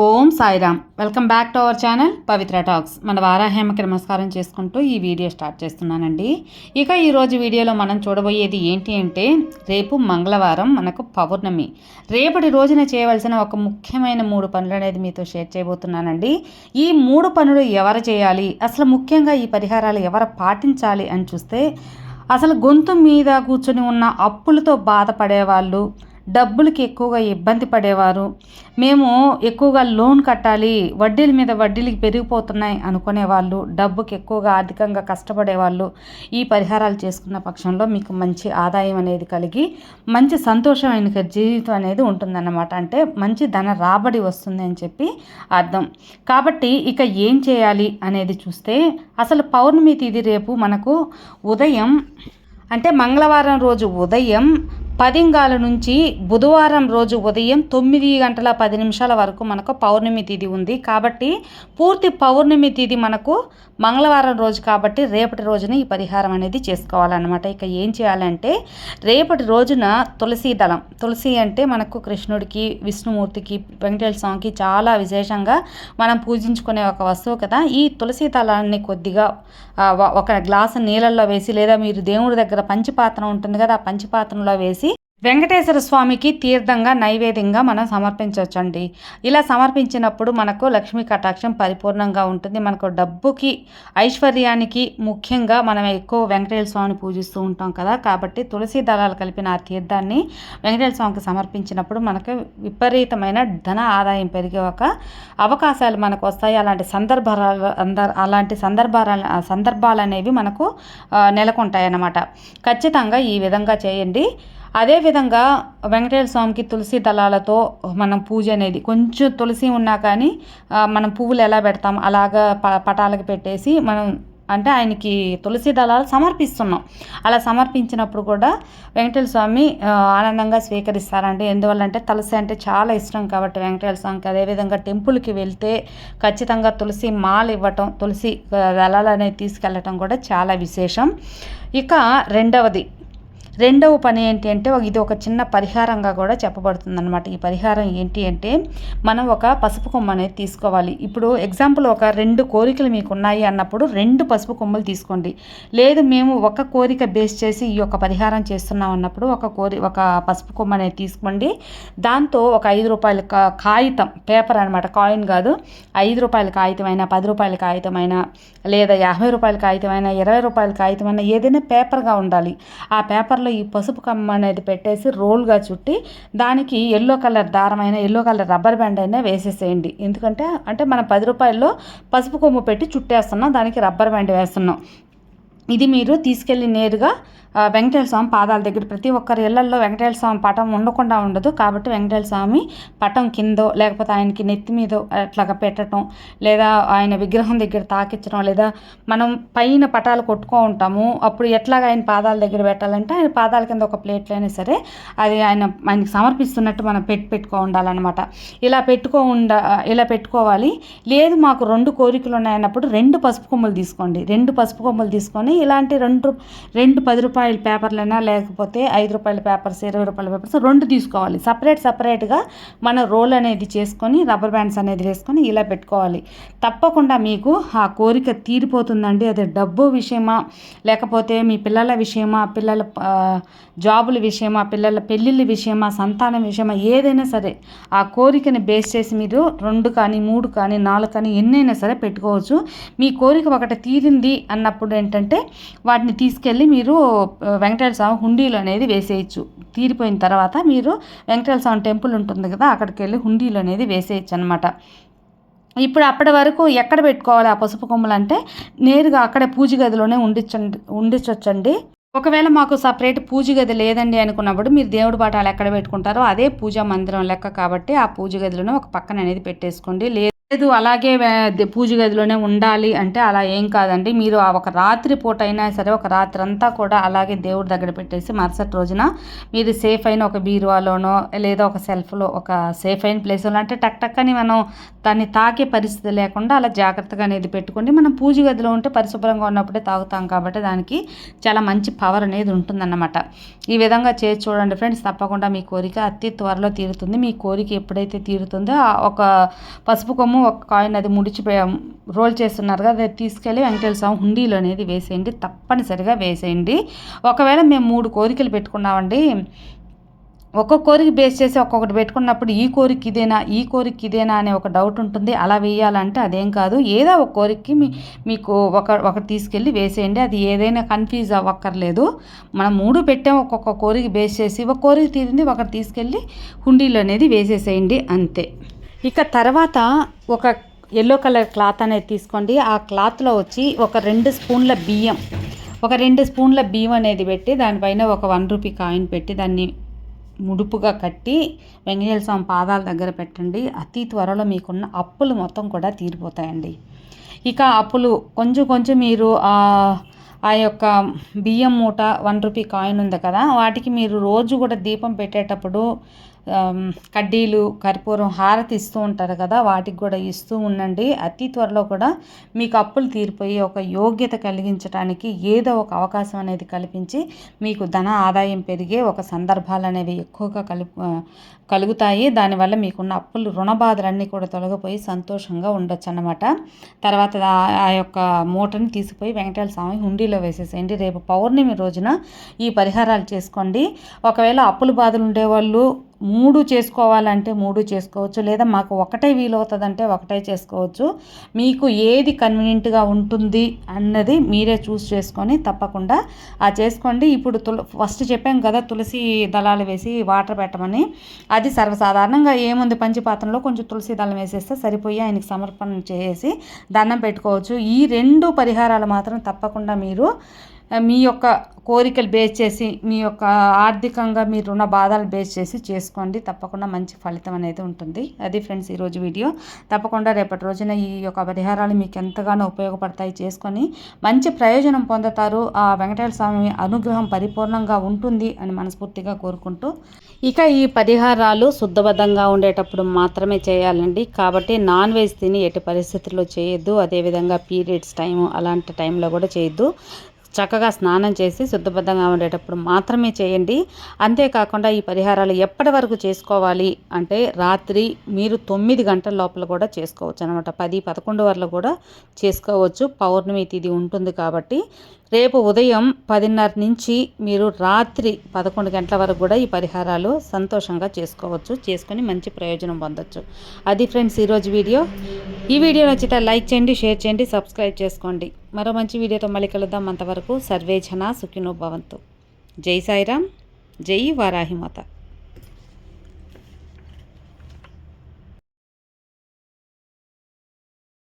Om Sairam. Welcome back to our channel Pavitra talks. మన వారాహేమకి నమస్కారం చేసుకుంటూ ఈ వీడియో స్టార్ట్ చేస్తున్నానండి. ఇక ఈరోజు వీడియోలో మనం చూడబోయేది ఏంటి అంటే రేపు మంగళవారం మనకు పౌర్ణమి. రేపటి రోజున చేయవలసిన ఒక ముఖ్యమైన మూడు పనులు అనేది మీతో షేర్ చేయబోతున్నానండి. ఈ మూడు పనులు ఎవరు చేయాలి? అసలు ముఖ్యంగా ఈ పరిహారాలు ఎవరు పాటించాలి అని చూస్తే అసలు గొంతు మీద కూర్చొని ఉన్న అప్పులతో బాధపడే వాళ్ళు డబ్బులకి ఎక్కువగా ఇబ్బంది పడేవారు. మేము ఎక్కువగా లోన్ కట్టాలి వడ్డీల మీద వడ్డీలకి పెరిగిపోతున్నాయి అనుకునే వాళ్ళు డబ్బుకి ఎక్కువగా ఆర్థికంగా కష్టపడేవాళ్ళు. ఈ పరిహారాలు చేసుకున్న పక్షంలో మీకు మంచి ఆదాయం అనేది కలిగి మంచి సంతోషమైన జీవితం అనేది ఉంటుందన్నమాట. అంటే మంచి ధన రాబడి వస్తుంది అని చెప్పి అర్థం. కాబట్టి ఇక ఏం చేయాలి అనేది చూస్తే అసలు పౌర్ణమి తిథి రేపు మనకు ఉదయం అంటే మంగళవారం రోజు ఉదయం పదింగాల నుంచి బుధవారం రోజు ఉదయం తొమ్మిది గంటల పది నిమిషాల వరకు మనకు పౌర్ణమి తిథి ఉంది. కాబట్టి పూర్తి పౌర్ణమి తిథి మనకు మంగళవారం రోజు కాబట్టి రేపటి రోజున ఈ పరిహారం అనేది చేసుకోవాలన్నమాట. ఇక ఏం చేయాలంటే రేపటి రోజున తులసి దళం తులసి అంటే మనకు కృష్ణుడికి విష్ణుమూర్తికి వెంకటేశ్వర స్వామికి చాలా విశేషంగా మనం పూజించుకునే ఒక వస్తువు కదా. ఈ తులసి దళాన్ని కొద్దిగా ఒక గ్లాసు నీళ్ళల్లో వేసి లేదా మీరు దేవుడి దగ్గర పంచిపాత్ర ఉంటుంది కదా ఆ పంచిపాత్రంలో వేసి వెంకటేశ్వర స్వామికి తీర్థంగా నైవేద్యంగా మనం సమర్పించవచ్చండి. ఇలా సమర్పించినప్పుడు మనకు లక్ష్మీ కటాక్షం పరిపూర్ణంగా ఉంటుంది. మనకు డబ్బుకి ఐశ్వర్యానికి ముఖ్యంగా మనం ఎక్కువ వెంకటేశ్వర స్వామిని పూజిస్తూ ఉంటాం కదా. కాబట్టి తులసి దళాలు కలిపిన ఆ తీర్థాన్ని వెంకటేశ్వర స్వామికి సమర్పించినప్పుడు మనకు విపరీతమైన ధన ఆదాయం పెరిగే ఒక అవకాశాలు మనకు వస్తాయి. అలాంటి సందర్భాలు అలాంటి సందర్భాలు సందర్భాలు అనేవి మనకు నెలకొంటాయి అన్నమాట ఖచ్చితంగా ఈ విధంగా చేయండి. అదేవిధంగా వెంకటేశ్వర స్వామికి తులసి దళాలతో మనం పూజ అనేది కొంచెం తులసి ఉన్నా కానీ మనం పువ్వులు ఎలా పెడతాం అలాగా ప పటాలకు పెట్టేసి మనం అంటే ఆయనకి తులసి దళాలు సమర్పిస్తున్నాం. అలా సమర్పించినప్పుడు కూడా వెంకటేశ్వర స్వామి ఆనందంగా స్వీకరిస్తారండి. ఎందువల్ల అంటే తులసి అంటే చాలా ఇష్టం కాబట్టి వెంకటేశ్వర స్వామికి. అదేవిధంగా టెంపుల్కి వెళ్తే ఖచ్చితంగా తులసి మాల ఇవ్వటం తులసి దళాలు అనేది తీసుకెళ్ళటం కూడా చాలా విశేషం. ఇక రెండవది రెండవ పని ఏంటి అంటే ఇది ఒక చిన్న పరిహారంగా కూడా చెప్పబడుతుంది అనమాట ఈ పరిహారం ఏంటి అంటే మనం ఒక పసుపు కొమ్మ అనేది తీసుకోవాలి. ఇప్పుడు ఎగ్జాంపుల్ ఒక రెండు కోరికలు మీకు ఉన్నాయి అన్నప్పుడు రెండు పసుపు కొమ్మలు తీసుకోండి. లేదు మేము ఒక కోరిక బేస్ చేసి ఈ యొక్క పరిహారం చేస్తున్నాం అన్నప్పుడు ఒక కోరి ఒక పసుపు కొమ్మ అనేది తీసుకోండి. దాంతో ఒక ఐదు రూపాయల కాగితం పేపర్ అనమాట కాయిన్ కాదు. ఐదు రూపాయల కాగితమైనా పది రూపాయల కాగితమైనా లేదా యాభై రూపాయల కాగితమైనా ఇరవై రూపాయల కాగితమైనా ఏదైనా పేపర్గా ఉండాలి. ఆ పేపర్ పేపర్లో ఈ పసుపు కమ్మ అనేది పెట్టేసి రోల్గా చుట్టి దానికి ఎల్లో కలర్ దారమైన ఎల్లో కలర్ రబ్బర్ బ్యాండ్ అయినా వేసేసేయండి. ఎందుకంటే అంటే మనం పది రూపాయల్లో పసుపు కొమ్ము పెట్టి చుట్టేస్తున్నాం దానికి రబ్బర్ బ్యాండ్ వేస్తున్నాం. ఇది మీరు తీసుకెళ్ళి నేరుగా వెంకటేశ్వర స్వామి పాదాల దగ్గర ప్రతి ఒక్కరి ఇళ్ళలో వెంకటేశ్వర స్వామి పటం ఉండకుండా ఉండదు కాబట్టి వెంకటేశ్వర స్వామి పటం కిందో లేకపోతే ఆయనకి నెత్తి మీద అట్లాగా పెట్టడం లేదా ఆయన విగ్రహం దగ్గర తాకించడం లేదా మనం పైన పటాలు కొట్టుకో ఉంటాము అప్పుడు ఎట్లాగా ఆయన పాదాల దగ్గర పెట్టాలంటే ఆయన పాదాల కింద ఒక ప్లేట్లో అయినా సరే అది ఆయన ఆయనకి సమర్పిస్తున్నట్టు మనం పెట్టి పెట్టుకో ఉండాలన్నమాట. ఇలా పెట్టుకో ఉండ ఇలా పెట్టుకోవాలి. లేదు మాకు రెండు కోరికలు ఉన్నాయన్నప్పుడు రెండు పసుపు కొమ్మలు తీసుకోండి. రెండు పసుపు కొమ్మలు తీసుకొని ఇలాంటి రెండు రెండు పది రూపాయలు రూపాయల పేపర్లైనా లేకపోతే ఐదు రూపాయల పేపర్స్ ఇరవై రూపాయల పేపర్స్ రెండు తీసుకోవాలి. సపరేట్ సపరేట్గా మన రోల్ అనేది చేసుకొని రబ్బర్ బ్యాండ్స్ అనేది వేసుకొని ఇలా పెట్టుకోవాలి. తప్పకుండా మీకు ఆ కోరిక తీరిపోతుందండి. అది డబ్బు విషయమా లేకపోతే మీ పిల్లల విషయమా పిల్లల జాబుల విషయమా పిల్లల పెళ్ళిళ్ళ విషయమా సంతానం విషయమా ఏదైనా సరే ఆ కోరికని బేస్ చేసి మీరు రెండు కానీ మూడు కానీ నాలుగు కానీ ఎన్నైనా సరే పెట్టుకోవచ్చు. మీ కోరిక ఒకటి తీరింది అన్నప్పుడు ఏంటంటే వాటిని తీసుకెళ్ళి మీరు వెంకటేశ్వర స్వామి హుండీలు అనేది వేసేయచ్చు. తీరిపోయిన తర్వాత మీరు వెంకటేశ్వర స్వామి టెంపుల్ ఉంటుంది కదా అక్కడికి వెళ్ళి హుండీలు అనేది వేసేయచ్చు అనమాట ఇప్పుడు అప్పటి వరకు ఎక్కడ పెట్టుకోవాలి ఆ పసుపు కొమ్మలు అంటే నేరుగా అక్కడే పూజ గదిలోనే ఉండించండి ఉండించవచ్చండి ఒకవేళ మాకు సపరేట్ పూజ గది లేదండి అనుకున్నప్పుడు మీరు దేవుడి పాఠాలు ఎక్కడ పెట్టుకుంటారో అదే పూజా మందిరం లెక్క కాబట్టి ఆ పూజ గదిలోనే ఒక పక్కన అనేది పెట్టేసుకోండి. లేదు లేదు అలాగే పూజ గదిలోనే ఉండాలి అంటే అలా ఏం కాదండి. మీరు ఆ ఒక రాత్రి పూట అయినా సరే ఒక రాత్రి అంతా కూడా అలాగే దేవుడి దగ్గర పెట్టేసి మరుసటి రోజున మీరు సేఫ్ అయిన ఒక బీరువాలోనో లేదా ఒక సెల్ఫ్లో ఒక సేఫ్ అయిన ప్లేస్లో అంటే టక్ టక్ అని మనం దాన్ని తాకే పరిస్థితి లేకుండా అలా జాగ్రత్తగా అనేది పెట్టుకోండి. మనం పూజ గదిలో ఉంటే పరిశుభ్రంగా ఉన్నప్పుడే తాగుతాం కాబట్టి దానికి చాలా మంచి పవర్ అనేది ఉంటుందన్నమాట. ఈ విధంగా చేసి చూడండి ఫ్రెండ్స్ తప్పకుండా మీ కోరిక అతి త్వరలో తీరుతుంది. మీ కోరిక ఎప్పుడైతే తీరుతుందో ఆ ఒక పసుపు కొమ్ము ఒక కాయిన్ అది ముడిచి రోల్ చేస్తున్నారు కదా అది తీసుకెళ్ళి వెంకటేశ్వర స్వామి హుండీలో అనేది వేసేయండి తప్పనిసరిగా వేసేయండి. ఒకవేళ మేము మూడు కోరికలు పెట్టుకున్నామండి ఒక్కొక్క కోరిక బేస్ చేసి ఒక్కొక్కటి పెట్టుకున్నప్పుడు ఈ కోరిక ఇదేనా ఈ కోరిక ఇదేనా అనే ఒక డౌట్ ఉంటుంది. అలా వేయాలంటే అదేం కాదు. ఏదో ఒక కోరికకి మీ మీకు ఒక ఒకటి తీసుకెళ్ళి వేసేయండి. అది ఏదైనా కన్ఫ్యూజ్ అవ్వక్కర్లేదు. మనం మూడు పెట్టాం ఒక్కొక్క కోరిక బేస్ చేసి ఒక కోరిక తీరింది ఒకటి తీసుకెళ్ళి హుండీలో అనేది వేసేసేయండి అంతే. ఇక తర్వాత ఒక ఎల్లో కలర్ క్లాత్ అనేది తీసుకోండి. ఆ క్లాత్లో వచ్చి ఒక రెండు స్పూన్ల బియ్యం ఒక రెండు స్పూన్ల బియ్యం అనేది పెట్టి దానిపైన ఒక వన్ రూపీ కాయిన్ పెట్టి దాన్ని ముడుపుగా కట్టి వెంకటేశ్వర స్వామి పాదాల దగ్గర పెట్టండి. అతి త్వరలో మీకున్న అప్పులు మొత్తం కూడా తీరిపోతాయండి. ఇక అప్పులు కొంచెం కొంచెం మీరు ఆ యొక్క బియ్యం మూట వన్ రూపీ కాయిన్ ఉంది కదా వాటికి మీరు రోజు కూడా దీపం పెట్టేటప్పుడు కడ్డీలు కర్పూరం హారతి ఇస్తూ ఉంటారు కదా వాటికి కూడా ఇస్తూ ఉండండి. అతి త్వరలో కూడా మీకు అప్పులు తీరిపోయి ఒక యోగ్యత కలిగించడానికి ఏదో ఒక అవకాశం అనేది కల్పించి మీకు ధన ఆదాయం పెరిగే ఒక సందర్భాలు అనేవి ఎక్కువగా కలు కలుగుతాయి. దానివల్ల మీకున్న అప్పులు రుణ బాధలన్నీ కూడా తొలగిపోయి సంతోషంగా ఉండొచ్చు అన్నమాట. తర్వాత ఆ- యొక్క మూటని తీసిపోయి వెంకటేశ్వర స్వామి హుండీలో వేసేసేయండి. రేపు పౌర్ణమి రోజున ఈ పరిహారాలు చేసుకోండి. ఒకవేళ అప్పుల బాధలు ఉండేవాళ్ళు మూడు చేసుకోవాలంటే మూడు చేసుకోవచ్చు లేదా మాకు ఒకటే వీలవుతుందంటే ఒకటే చేసుకోవచ్చు. మీకు ఏది కన్వీనియంట్గా ఉంటుంది అన్నది మీరే చూస్ చేసుకొని తప్పకుండా ఆ చేసుకోండి. ఇప్పుడు తుల ఫస్ట్ చెప్పాం కదా తులసి దళాలు వేసి వాటర్ పెట్టమని. అది సర్వసాధారణంగా ఏముంది? పంచిపాత్రంలో కొంచెం తులసి దళం వేసేస్తే సరిపోయి ఆయనకి సమర్పణ చేసి దండం పెట్టుకోవచ్చు. ఈ రెండు పరిహారాలు మాత్రం తప్పకుండా మీరు మీ యొక్క కోరికలు బేస్ చేసి మీ యొక్క ఆర్థికంగా మీరున్న రుణ బాధలు బేస్ చేసి చేసుకోండి. తప్పకుండా మంచి ఫలితం అనేది ఉంటుంది. అది ఫ్రెండ్స్ ఈరోజు వీడియో తప్పకుండా రేపటి రోజున ఈ యొక్క పరిహారాలు మీకు ఎంతగానో ఉపయోగపడతాయి చేసుకొని మంచి ప్రయోజనం పొందుతారు. ఆ వెంకటేశ్వర స్వామి అనుగ్రహం పరిపూర్ణంగా ఉంటుంది అని మనస్ఫూర్తిగా కోరుకుంటూ. ఇక ఈ పరిహారాలు శుద్ధబద్ధంగా ఉండేటప్పుడు మాత్రమే చేయాలండి. కాబట్టి నాన్ వెజ్ తిని ఎట్టి పరిస్థితుల్లో చేయొద్దు. అదేవిధంగా పీరియడ్స్ టైము అలాంటి టైంలో కూడా చేయొద్దు. చక్కగా స్నానం చేసి శుద్ధబద్ధంగా ఉండేటప్పుడు మాత్రమే చేయండి. అంతేకాకుండా ఈ పరిహారాలు ఎప్పటి వరకు చేసుకోవాలి అంటే రాత్రి మీరు తొమ్మిది గంటల లోపల కూడా చేసుకోవచ్చు అనమాట. పది పదకొండు వరకు కూడా చేసుకోవచ్చు. పౌర్ణమి తిథి ఉంటుంది కాబట్టి రేపు ఉదయం పదిన్నర నుంచి మీరు రాత్రి పదకొండు గంటల వరకు కూడా ఈ పరిహారాలు సంతోషంగా చేసుకోవచ్చు చేసుకొని మంచి ప్రయోజనం పొందొచ్చు. అది ఫ్రెండ్స్ ఈరోజు వీడియో. ఈ వీడియో నచ్చితే లైక్ చేయండి షేర్ చేయండి సబ్స్క్రైబ్ చేసుకోండి. మరో మంచి వీడియోతో మళ్ళీ కలుద్దాం. అంతవరకు సర్వేజన సుఖినో భవంతు. జై సాయిరామ్ జై వారాహిమాత